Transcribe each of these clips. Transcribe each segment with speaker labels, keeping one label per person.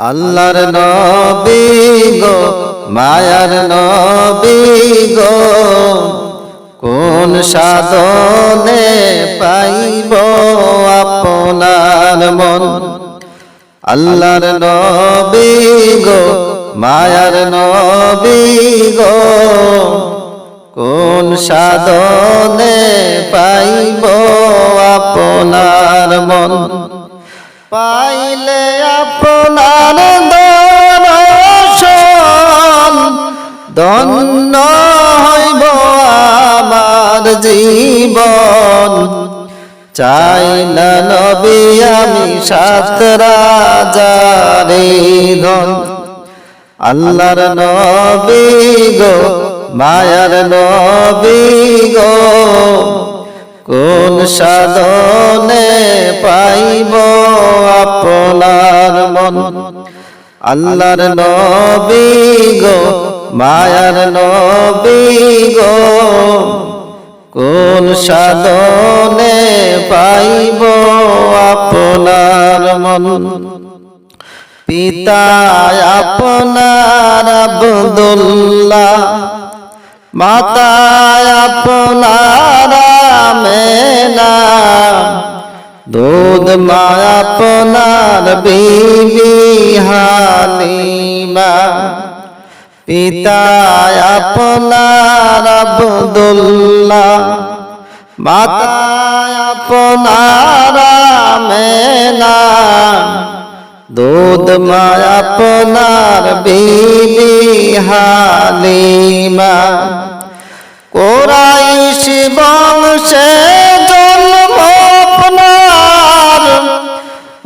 Speaker 1: আল্লাহর নবী গো, মায়ার নবী গো, কোন সাধনে পাইব আপনার মন? আল্লাহর নবী গো, মায়ার নবী গো, কোন সাধনে পাইব আপনার মন? পাইলে আপনার দর্শন, ধন্য হইব আমার জীবন। চাই না নবী আমি সাত রাজারে ধন। আল্লাহর নবী গো, মায়ার নবী গো কোন সাধনে পাইব আপনার মন? আল্লাহর নবী মায়ার নবী কোন সাধনে পাইব আপনার মন? পিতা আপনার আব্দুল্লাহ মাতা আপনার মেনা দুধ মা আপনার বিবি হালিমা। পিতা আপনার আব্দুল্লাহ। মাতা আপনার মেনা দুধ মা আপনার বিবি হালিমা। কোরাইশ বংশে জন্ম আপনার।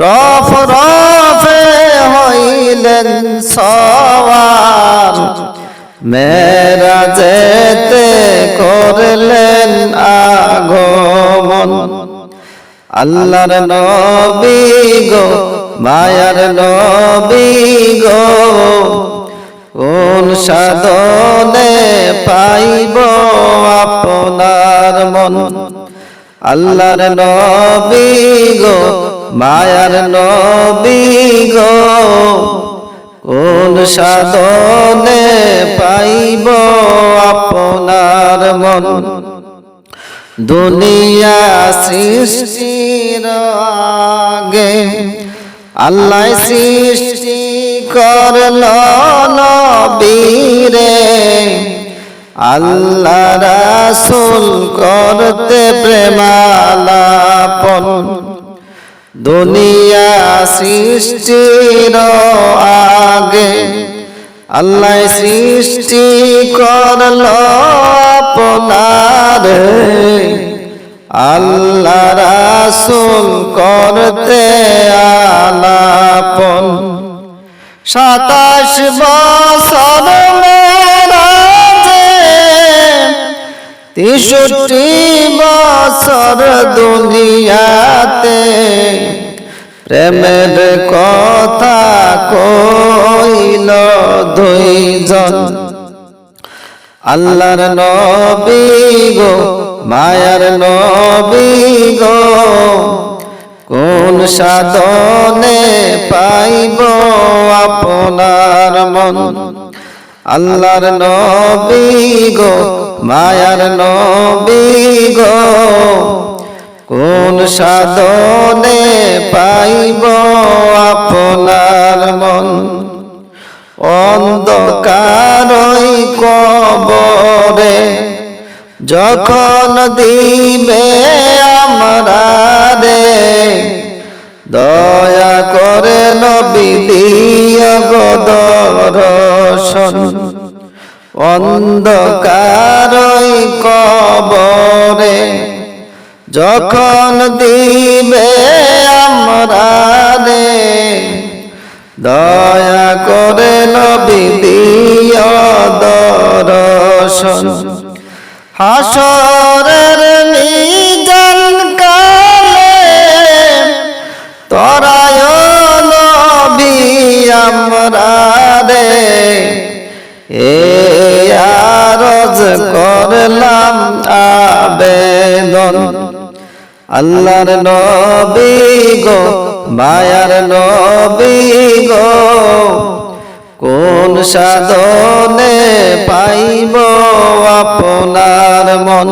Speaker 1: রফ রফে হইলেন সওয়ার। মেরা যেতে করলেন আগমন। আল্লাহর নবী গো মায়ার নবী গো, কোন সাধনে পাইব আপনার মন? আল্লাহর নবী গো, মায়ার নবী গো, কোন সাধনে পাইব আপনার মন? দুনিয়া সৃষ্টির আগে আল্লাহ সৃষ্টি করল নবীরে। আল্লাহ রাসুল করতে প্রেমালাপন। দুনিয়া সৃষ্টির আগে আল্লাহ সৃষ্টি করল আপনার। আল্লাহ রাসুল করতে আলাপন। সাতাশ বছর তেষট্টি বছর দুনিয়াতে। প্রেমের কথা কইল দুইজন। আল্লাহর নবী গো মায়ার নবী গো কোন সাধনে পাইব আপনার মন? আল্লাহর নবী গো মায়ার নবী গো কোন সাধনে পাইব আপনার মন? অন্ধকারই কবরে যখন দিবে আমরা দয়া করে নবী দিয় অন্ধকারই কবরে যখন দিবে আমরা রে, দয়া করে নবী দিয় দর্শন। হাসরের নিজন কালে তরায় নবী আমরা রে। এ আরজ করলাম আবেদন। আল্লাহর নবী গো, মায়ার নবী গো। সাধনে পাইব আপনার মন?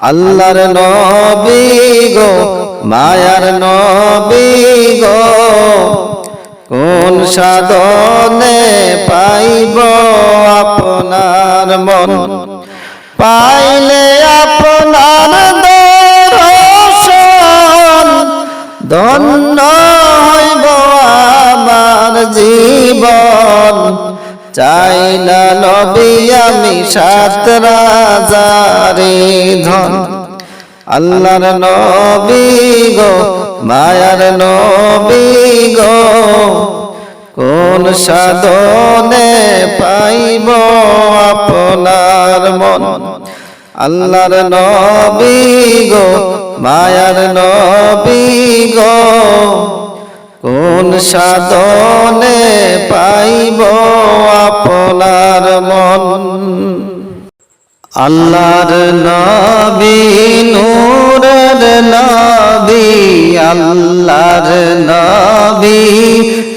Speaker 1: আল্লাহর নবী মায়ার নবী কোন সাধনে পাইব আপনার মন? পাইলে আপনার দর্শন ধন্য জীবন চাই না নবী, আমি সাত রাজারে ধন। আল্লাহর নবী গো, মায়ার নবী গো, কোন সাধনে পাইব আপনার মন? আল্লাহর নবী গো, মায়ার নবী গো কোন সাধনে পাইব আপনার মন? আল্লাহর নবী, নূরের নবী, আল্লাহর নবী,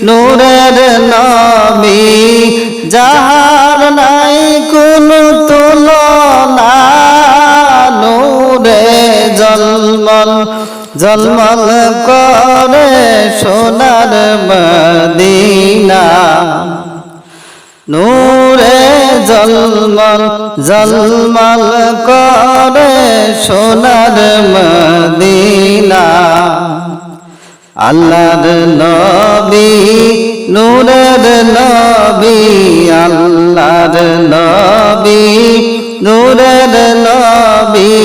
Speaker 1: নূরের নবী, যাহার নাই কোন তুলনা, নূরে জলমল জলমল সোনার মদিনা। নূরে জলমল জলমল করে সোনার মদিনা। আল্লাহর নবী, নূরের নবী, আল্লাহর নবী, নূরের নবী।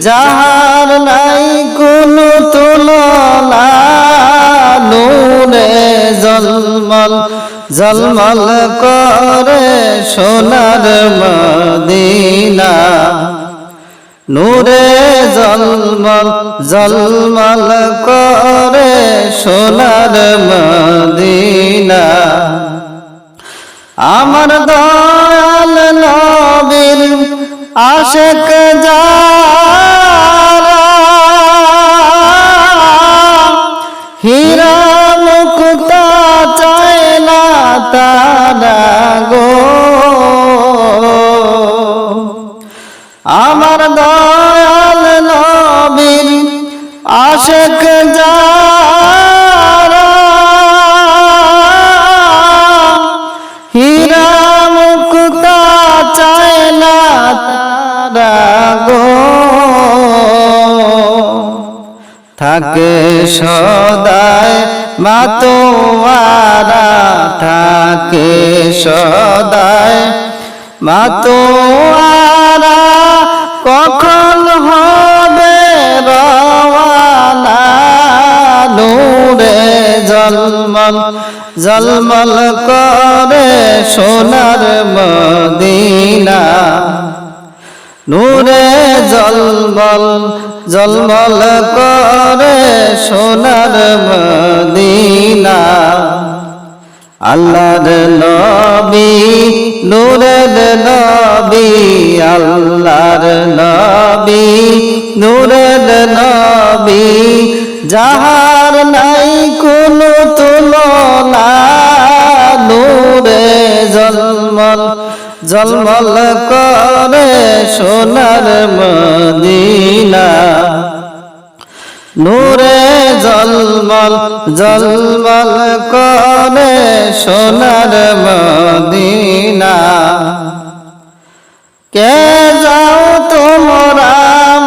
Speaker 1: যাহার নাই কোন জলমল করে সোনার মদিনা। নূরে জলমল জলমল করে সোনার মদিনা। আমার দয়াল নবীর আশেক যারা তারা গো। আমার দয়াল নবীর আশেক হীরা গো। থাকে সদায় মাতোয়ারা থাকে সদায় মাতোয়ারা কখন হবে রওয়ানা? নূরে জলমল জলমল করে সোনার মদিনা। নূরে জলমল জলমল করে সোনার মদিনা। আল্লাহর নবী, নূরের নবী, আল্লাহর নবী, নূরের নবী। যাহার নাই কোনো তুলনা, নূরে জলমল জলমল করে সোনার মদিনা। নূরে জলমল জলমল করে সোনার মদিনা। কে যাও তোমরা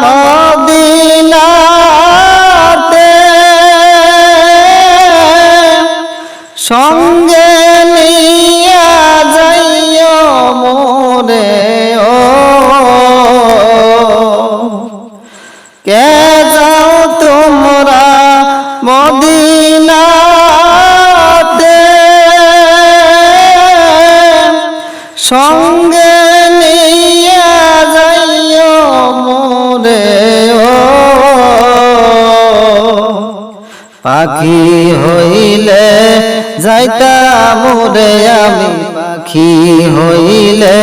Speaker 1: মদিনাতে? সঙ্গে নিয়া যাইও মোরে। পাখি হইলে যাইতাম রে আমি পাখি হইলে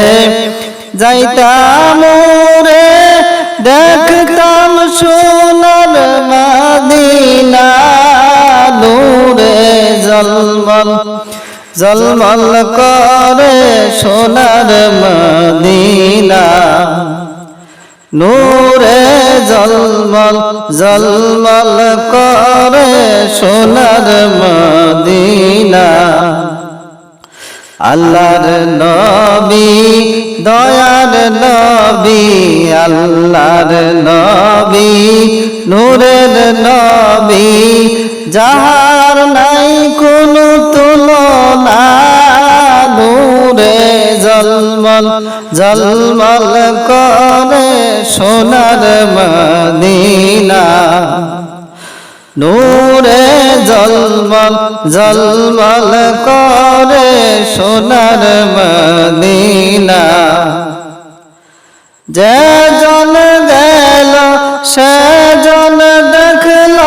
Speaker 1: যাইতাম রে দেখতাম সোনার মাদিনা নূরে জলমল জলমল করে সোনার মদিনা। নূরে জলমল জলমল করে সোনার মদিনা। আল্লাহর নবী, দয়ার নবী, আল্লাহর নবী, নূরের নবী, যাহার নাই কোনো তুলনা। নূরে জলমল জলমল করে সোনার মদিনা। নূরে জলমল জলমল করে সোনার মদিনা। যে জন গেল, সে জন দেখল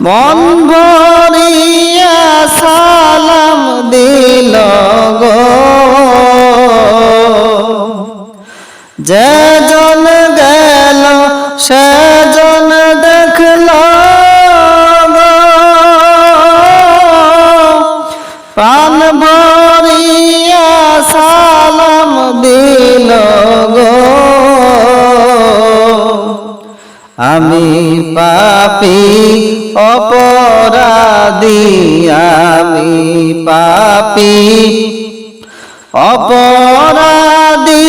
Speaker 1: মন ভরিয়া সালাম দিল। দিল গো। আমি পাপি, অপরাধী, আমি পাপি, অপরাধী,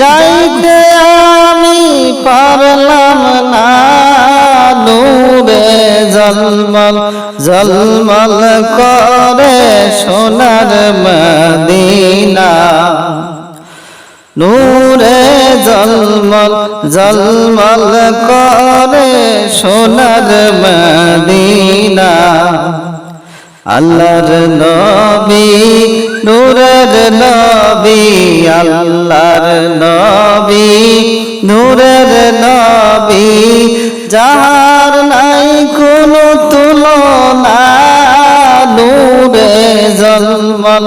Speaker 1: যাইতে আমি পারলাম না। নূরে জলমল জলমল করে সোনার মদিনা। নূরে জলমল জলমল করে সোনার মদিনা। আল্লাহর নবী, নূরের নবী, আল্লাহর নবী, নূরের নবী। যাহার নাই কোনো তুলনা নূরে জলমল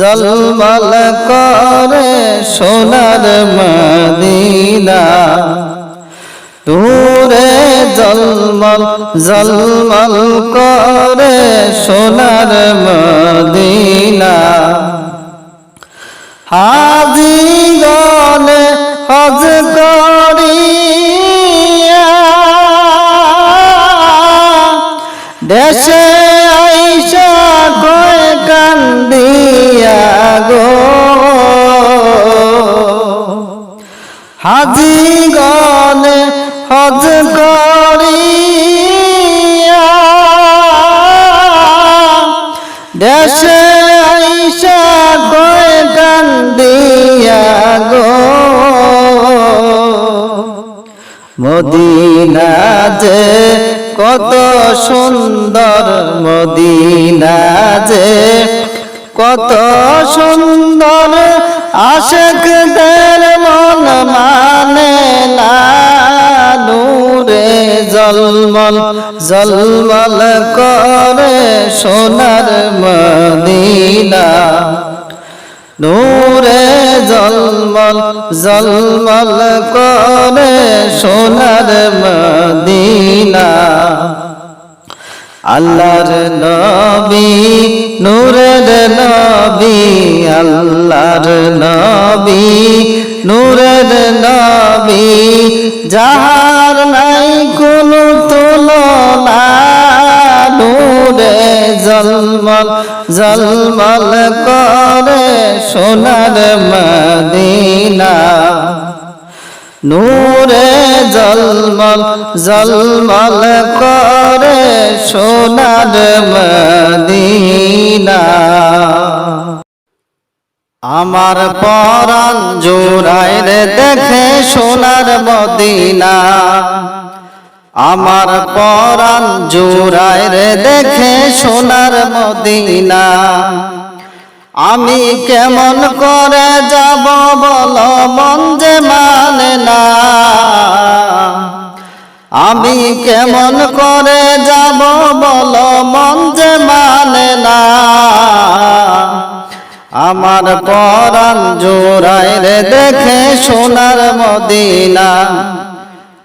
Speaker 1: জলমল করে সোনার মদিনা। দূরে জলমল জলমল করে সোনার মদিনা। হাজি গনে হজ করিয়া মদিনা যে কত সুন্দর মদিনা যে কত সুন্দর আশেকদের মন মানে না, নূরে জলমল জলমল করে সোনার মদিনা। নূরে জলমল জলমল করে সোনার মদিনা। আল্লাহর নবী, নূরের নবী, আল্লাহর নবী, নূরের নবী। যাহার নাই কোনো তুলনা নূরে জলমল জলমল করে সোনার মদিনা। নূরে জলমল জলমল করে সোনার মদিনা। আমার পরাণ জোড়ায় রে দেখে সোনার মদিনা। আমার পরাণ জোড়ায় রে দেখে সোনার মদিনা। আমি কেমন করে যাব বল মন যে মানে না। আমি কেমন করে যাব বল মন যে মানে না। আমার পরাণ জোড়ায় রে দেখে সোনার মদিনা।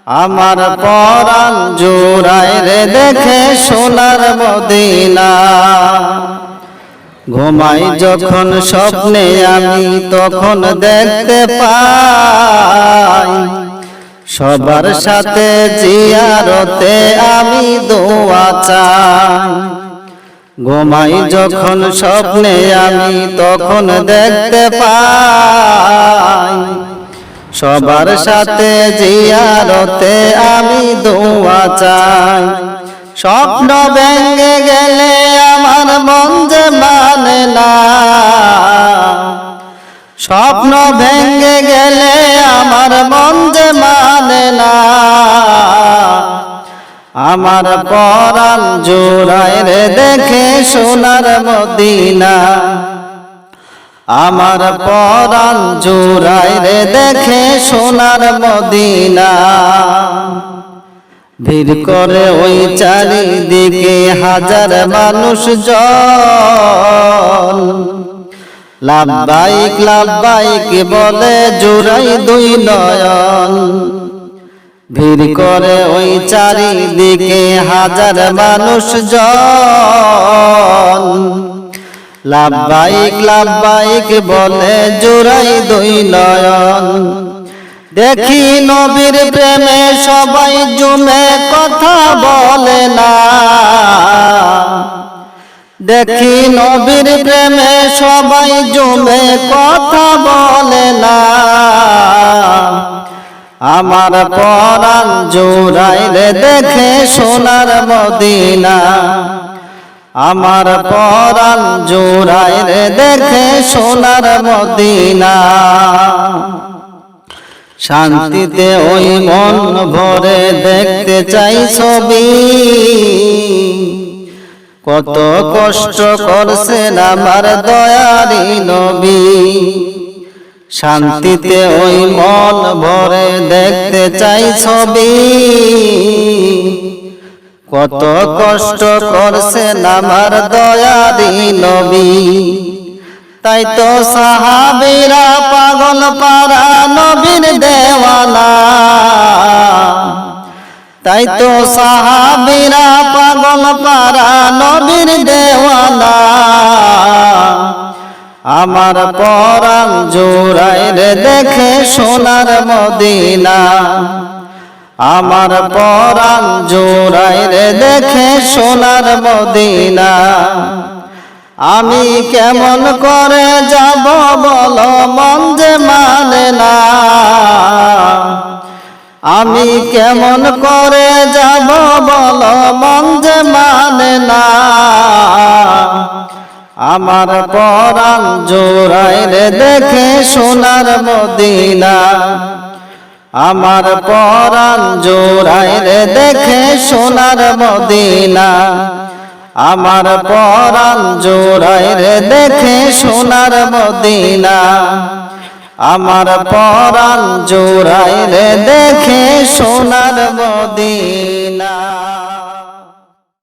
Speaker 1: আমার পরাণ জোড়ায় রে দেখে সোনার মদিনা। ঘুমাই যখন স্বপ্নে আমি তখন দেখতে পাই, সবার সাথে জিয়ারতে আমি দোয়া চাই। ঘুমাই যখন স্বপ্নে আমি তখন দেখতে পাই সবার সাথে জিয়ারতে আমি দোয়া চাই। স্বপ্ন ভেঙে গেলে আমার মন যে মানে না। স্বপ্ন ভেঙে গেলে আমার মন যে মানে না। আমার পরাণ জোড়ায় রে দেখে সোনার মদিনা। আমার পরাণ জোড়ায় রে দেখে সোনার মদিনা। ভিড় করে ওই চারিদিকে হাজার মানুষ জন। লাভবাইক লাভবাইক বলে জোড়াই দুই নয়ন। ভিড় করে ওই চারিদিকে হাজার মানুষ জন। লাভবাইক লাভবাইক বলে জোড়াই দুই নয়ন। দেখি নবীর প্রেমে সবাই জুমে কথা বলে না। দেখি নবীর প্রেমে সবাই জমে কথা বলে না। আমার পরাণ জোড়াই রে দেখে সোনার মদিনা। আমার পরাণ জোড়াই রে দেখে সোনার মদিনা। শান্তিতে ওই মন ভরে দেখতে চাই ছবি। কত কষ্ট করছেন আমার দয়ারি নবী। শান্তিতে ওই মন ভরে দেখতে চাই ছবি। কত কষ্ট করছেন আমার দয়ারি নবী। তাই তো সাহাবিরা পাগল পারা নবীর দেওয়ানা। তাই তো সাহাবিরা পাগল পারা নবীর দেওয়ানা। আমার পরাণ জোড়াই রে দেখে সোনার মদিনা। আমার পরাণ জোড়াই রে দেখে সোনার মদিনা। আমি কেমন করে যাব বল, মন যে মানে না। আমি কেমন করে যাব বল, মন যে মানে না। আমার পরাণ জোড়াই রে দেখে সোনার মদিনা। আমার পরাণ জোড়াই রে দেখে সোনার মদিনা। আমার পরাণ জোড়াই রে দেখে সোনার মদিনা। আমার পরাণ জোড়াই রে দেখে সোনার মদিনা।